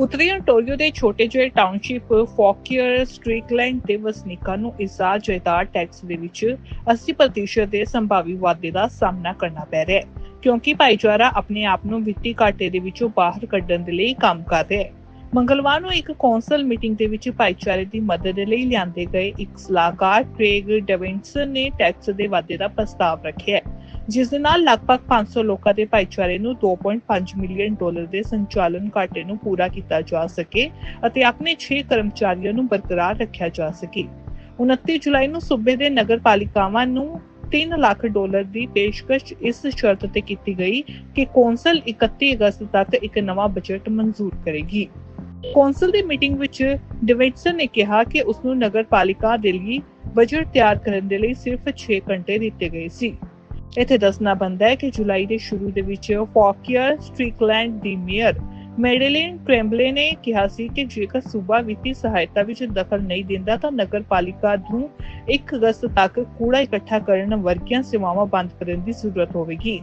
ਉੱਤਰੀ ontario ਦੇ ਛੋਟੇ ਜਿਹੇ ਟਾਊਨਸ਼ਿਪ ਫੌਕੀਅਰ ਸਟ੍ਰੀਕਲੈਂਡ ਦੇ ਵਸਨੀਕਾਂ ਨੂੰ ਇਜ਼ਾ ਜਾਇਦਾਦ ਟੈਕਸ ਦੇ ਵਿੱਚ 80% ਦੇ ਸੰਭਾਵੀ ਵਾਧੇ ਦਾ ਸਾਹਮਣਾ ਕਰਨਾ ਪੈ ਰਿਹਾ ਹੈ, ਕਿਉਂਕਿ ਭਾਈਚਾਰਾ ਆਪਣੇ ਆਪ ਨੂੰ ਵਿੱਤੀ ਘਾਟੇ ਦੇ ਵਿੱਚੋਂ ਬਾਹਰ ਕੱਢਣ ਦੇ ਲਈ ਕੰਮ ਕਰ ਰਿਹਾ ਹੈ। ਮੰਗਲਵਾਰ ਨੂੰ ਇੱਕ ਕੌਂਸਲ ਮੀਟਿੰਗ ਦੇ ਵਿੱਚ ਭਾਈਚਾਰੇ ਦੀ ਮਦਦ ਲਈ ਲਿਆਂਦੇ ਗਏ ਇੱਕ ਸਲਾਹਕਾਰ ਕ੍ਰੇਗ ਡੇਵਿਡਸਨ ਨੇ ਟੈਕਸ ਦੇ ਵਾਧੇ ਦਾ ਪ੍ਰਸਤਾਵ ਰੱਖਿਆ ਹੈ। ਜਿਸ ਦੇ ਨਾਲ ਲਗਭਗ 500 ਲੋਕਾਂ ਦੇ ਭਾਈਚਾਰੇ ਨੂੰ 2.5 ਮਿਲੀਅਨ ਡਾਲਰ ਦੇ ਸੰਚਾਲਨ ਘਾਟੇ ਨੂੰ ਪੂਰਾ ਕੀਤਾ ਜਾ ਸਕੇ ਅਤੇ ਆਪਣੇ 6 ਕਰਮਚਾਰੀਆਂ ਨੂੰ ਬਰਕਰਾਰ ਰੱਖਿਆ ਜਾ ਸਕੇ। 29 ਜੁਲਾਈ ਨੂੰ ਸੂਬੇ ਦੇ ਨਗਰਪਾਲਿਕਾਵਾਂ ਨੂੰ 3 ਲੱਖ ਡਾਲਰ ਦੀ ਪੇਸ਼ਕਸ਼ ਇਸ ਸ਼ਰਤ ਤੇ ਕੀਤੀ ਗਈ ਕਿ ਕੌਂਸਲ 31 ਅਗਸਤ ਤੱਕ ਇੱਕ ਨਵਾਂ ਬਜਟ ਮਨਜ਼ੂਰ ਕਰੇਗੀ। ਕੌਂਸਲ ਦੀ ਮੀਟਿੰਗ ਵਿੱਚ ਡਿਵਿਡਸਨ ਨੇ ਕਿਹਾ ਕਿ ਉਸ ਨੂੰ ਨਗਰਪਾਲਿਕਾ ਦੇ ਲਈ ਬਜਟ ਤਿਆਰ ਕਰਨ ਦੇ ਲਈ ਸਿਰਫ 6 ਘੰਟੇ ਦਿੱਤੇ ਗਏ ਸੀ। ਇੱਥੇ ਦੱਸਣਾ ਬੰਦਾ ਹੈ ਕਿ ਜੁਲਾਈ ਦੇ ਸ਼ੁਰੂ ਦੇ ਵਿੱਚ ਫੌਕੀਅਰ ਸਟ੍ਰੀਕਲੈਂਡ ਦੀ ਮੇਅਰ ਮੈਡੇਲਿਨ ਟ੍ਰੈਂਬਲੇ ਨੇ ਕਿਹਾ ਸੀ ਕਿ ਜੇਕਰ ਸੂਬਾ ਵਿੱਤੀ ਸਹਾਇਤਾ ਵਿੱਚ ਦਖਲ ਨਹੀਂ ਦਿੰਦਾ ਤਾਂ ਨਗਰਪਾਲਿਕਾ ਨੂੰ 1 ਅਗਸਤ ਤੱਕ ਕੂੜਾ ਇਕੱਠਾ ਕਰਨ ਵਰਗੀਆਂ ਸੇਵਾਵਾਂ ਬੰਦ ਕਰਨ ਦੀ ਜ਼ਰੂਰਤ ਹੋਵੇਗੀ।